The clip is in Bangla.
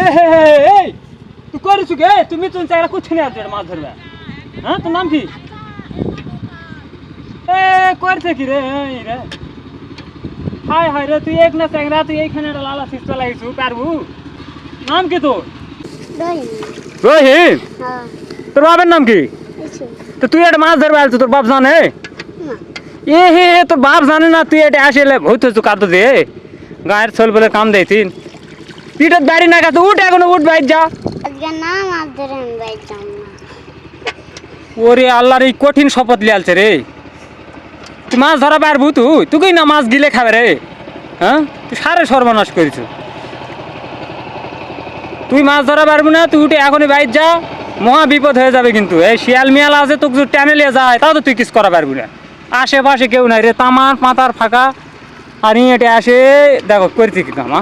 এ হে হে তুই করিস কে? তুমি তো চাইরা কুছি না আর মাছ ধরবে। হ্যাঁ তোর নাম কি? এ করছে কি রে? এই রে। হাই হাই রে তুই এক না চ্যাংরা তুই এইখানে একটা লালা শিস্ত লাগিছু পারবু? নাম কি তোর? রহিম। হ্যাঁ। তোর বাবার নাম কি? তো তুই একটা মাছ ধরবে আলছো তোর বাপ জানে? এ হে তোর বাপ জানে না তুই এটা আসলে ভূত হচ্ছু কাঁদো দিয়ে? গায়ের ছোল বলে কাম দেয়তিন পিঠের দাড়ি না কাছে উঠ এখন উঠ বাইর যা। ওরে আল্লাহর এই কঠিন শপথ লিয়ালছে রে। তুই মাছ ধরা পারবু তুই না মাছ গিলে খাবে রে। হ্যাঁ? তুই সারে সর্বনাশ করিস। তুই মাছ ধরা পারবি না তুই উঠে এখনই বাইর যা। মহা বিপদ হয়ে যাবে কিন্তু। এই শিয়াল মিয়াল আছে তোকে যদি টেনে নিয়ে যায় তাও তো তুই কিছু করা পারবি না। আশেপাশে কেউ নাই রে তামার পাতার ফাঁকা। আর ইয়েটে আসে দেখো করছি কি কামা